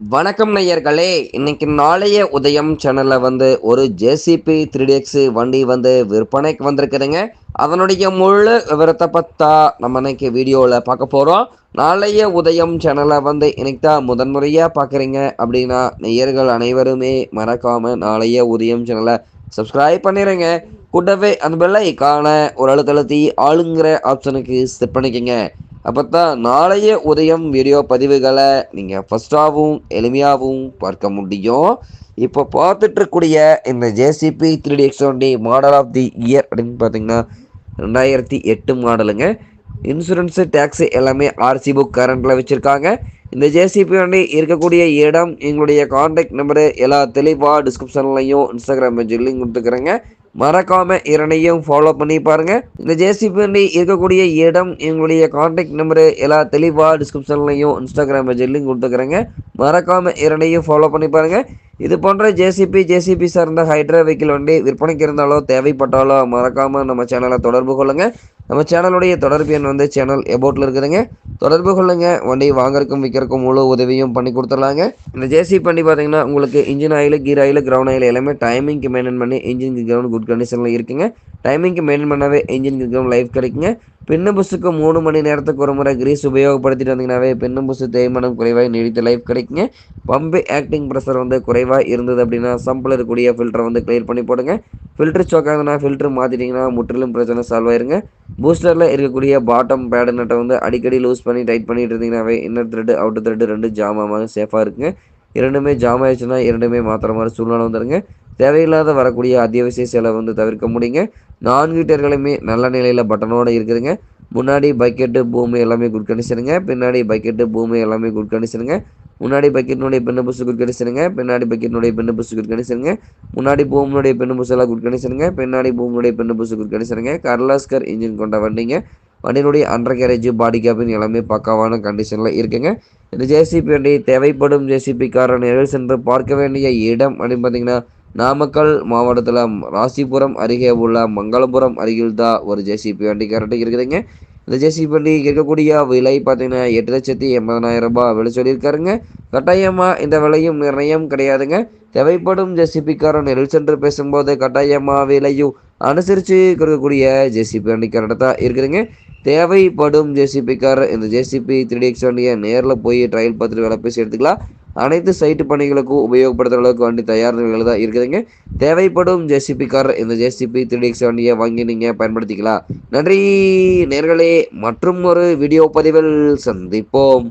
வணக்கம் நேயர்களே இன்னைக்கு நாளைய உதயம் சேனல்ல வந்து ஒரு ஜேசிபி த்ரீ எக்ஸ் வண்டி வந்து விற்பனைக்கு வந்திருக்குதுங்க. அதனுடைய முழு விவரத்தை பத்தா நம்ம இன்னைக்கு வீடியோவில் பார்க்க போகிறோம் நாளைய உதயம் சேனலை வந்து இன்னைக்கு தான் முதன்முறையாக பார்க்குறீங்க அப்படின்னா நேயர்கள் அனைவருமே மறக்காமல் நாளைய உதயம் சேனலை சப்ஸ்கிரைப் பண்ணிடுங்க கூட்டவே அந்த பெல்லை காண ஒரு அழுத்தழுத்தி ஆளுங்கிற ஆப்ஷனுக்கு செட் பண்ணிக்கோங்க. அப்போ தான் நாளைய உதயம் வீடியோ பதிவுகளை நீங்கள் ஃபஸ்ட்டாகவும் எளிமையாகவும் பார்க்க முடியும். இப்போ பார்த்துட்டு இருக்கக்கூடிய இந்த ஜேசிபி த்ரீ டி எக்ஸ் வண்டி மாடல் ஆஃப் தி இயர் அப்படின்னு பார்த்தீங்கன்னா ரெண்டாயிரத்தி எட்டு மாடலுங்க. இன்சூரன்ஸு டேக்ஸு எல்லாமே ஆர்சி புக் கரண்டில் வச்சுருக்காங்க. இந்த ஜேசிபி வண்டி இருக்கக்கூடிய இடம் எங்களுடைய காண்டாக்ட் நம்பரு எல்லா தெளிவாக டிஸ்கிரிப்ஷன்லையும் இன்ஸ்டாகிராம் பேஜ் லிங்க் கொடுத்துக்கிறேங்க. மறக்காமல் இரண்டையும் ஃபாலோ பண்ணி பாருங்கள் இந்த ஜேசிபி இருக்கக்கூடிய இடம் எங்களுடைய காண்டாக்ட் நம்பரு எல்லா தெளிவாக டிஸ்கிரிப்ஷன்லையும் இன்ஸ்டாகிராம் பேஜ்லையும் கொடுத்துக்கிறேங்க. மறக்காமல் இரண்டையும் ஃபாலோ பண்ணி பாருங்க. இது போன்ற ஜேசிபி ஜேசிபி சார்ந்த ஹைட்ரா வெஹிக்கிள் வண்டி விற்பனைக்கு இருந்தாலோ தேவைப்பட்டாலோ மறக்காமல் நம்ம சேனலை தொடர்பு கொள்ளுங்கள் நம்ம சேனலுடைய தொடர்பு எண் வந்து சேனல் எபோட்டில் இருக்குதுங்க. தொடர்பு கொள்ளுங்க. வண்டியை வாங்குறக்கும் விற்கிறக்கும் முழு உதவியும் பண்ணி கொடுத்துடலாங்க. இந்த ஜேசி வண்டி பார்த்தீங்கன்னா உங்களுக்கு engine oil gear oil ground oil எல்லாமே டைமிங்க்கு மெயின்டைன் பண்ணி இன்ஜின் கிரவுண்ட் குட் கண்டிஷனில் இருக்குங்க. டைமிங்க்கு மெயின்டைன் பண்ணவே இன்ஜின் கிரவுண்ட் லைஃப் கிடைக்குங்க. பின்ன புஸ்ஸுக்கு மூணு மணி நேரத்துக்கு ஒரு முறை கிரீஸ் உபயோகப்படுத்திட்டு வந்தீங்கன்னாவே பின்ன புஸ்ஸு தேய்மானம் குறைவாக நீடித்த லைஃப் கிடைக்குங்க. பம்பு ஆக்டிங் ப்ரெஷர் வந்து குறைவாக இருந்தது அப்படின்னா சம்பில் இருக்கக்கூடிய ஃபில்டரை வந்து கிளியர் பண்ணி போடுங்க. ஃபில்டர் ஆகுதுன்னா ஃபில்டர் மாற்றிட்டிங்கன்னா முற்றிலும் பிரச்சனை சால்வ் ஆயிருங்க. பூஸ்டரில் இருக்கக்கூடிய பாட்டம் பேடு நட்டை வந்து அடிக்கடி லூஸ் பண்ணி டைட் பண்ணிட்டு இருந்தீங்கன்னாவே இன்னர் த்ரெட் அவுட்டர் த்ரெட் ரெண்டு ஜாம் சேஃபாக இருக்குங்க. இரண்டுமே ஜாம் ஆயிடுச்சுன்னா இரண்டுமே மாத்திர மாதிரி சூழ்நிலை வந்துருங்க. தேவையில்லாத வரக்கூடிய அத்தியாவசிய செலவு வந்து தவிர்க்க முடியுங்க. நான்கு டயர்களுமே நல்ல நிலையில் பட்டனோடு இருக்குதுங்க. முன்னாடி பக்கெட்டு பூமி எல்லாமே குட் கண்டிஷனுங்க பின்னாடி பக்கெட்டு பூமி எல்லாமே குட் கண்டிஷனுங்க முன்னாடி பக்கெட்டினுடைய பெண்ணு புசு குறுக்கணிசனுங்க பின்னாடி பக்கெட்டினுடைய பெண்ணு புசு குறுக்கணிசனுங்க முன்னாடி பூமினுடைய பெண்ணு புசெல்லாம் குறுக்கணிசனுங்க பின்னாடி பூமினுடைய பெண்ணு புசு குறுக்கணிசனுங்க கர்லாஸ்கர் இன்ஜின் கொண்ட வண்டிங்க. வண்டியினுடைய அண்டர் கேரேஜ் பாடி கேபின் எல்லாமே பக்காவான கண்டிஷனில் இருக்குங்க. இந்த ஜேசிபி வண்டி தேவைப்படும் ஜேசிபி காரன் சென்று பார்க்க வேண்டிய இடம் அப்படின்னு பார்த்தீங்கன்னா நாமக்கல் மாவட்டத்தில் ராசிபுரம் அருகே உள்ள மங்களபுரம் அருகில் தான் ஒரு ஜேசிபி வண்டி கரெக்டாக இருக்குதுங்க. இந்த ஜேசிபி வண்டி இருக்கக்கூடிய விலை பார்த்தீங்கன்னா எட்டு லட்சத்தி எண்பதனாயிரம் ரூபாய் விலை சொல்லியிருக்காருங்க. கட்டாயமாக இந்த விலையும் நிர்ணயம் கிடையாதுங்க. தேவைப்படும் ஜேசிபிக்காரன் நெல் சென்று பேசும்போது கட்டாயமாக விலையும் அனுசரித்து கொடுக்கக்கூடிய ஜேசிபி வண்டி கரெக்டாக தான் இருக்குதுங்க. தேவைப்படும் ஜேசிபி இந்த ஜேசிபி த்ரீ எக்ஸ் வண்டியை நேரில் போய் ட்ரையல் பார்த்துட்டு வேலை பேசி எடுத்துக்கலாம். அனைத்து சைட்டு பணிகளுக்கும் உபயோகப்படுத்துகிற அளவுக்கு வண்டி தயார் நிலையில் தான் இருக்குதுங்க. தேவைப்படும் ஜேசிபி கார் இந்த ஜேசிபி த்ரீ எக்ஸ் வண்டியை வாங்கி நீங்கள் பயன்படுத்திக்கலாம். நன்றி நேர்களே. மற்றும் ஒரு வீடியோ பதிவில் சந்திப்போம்.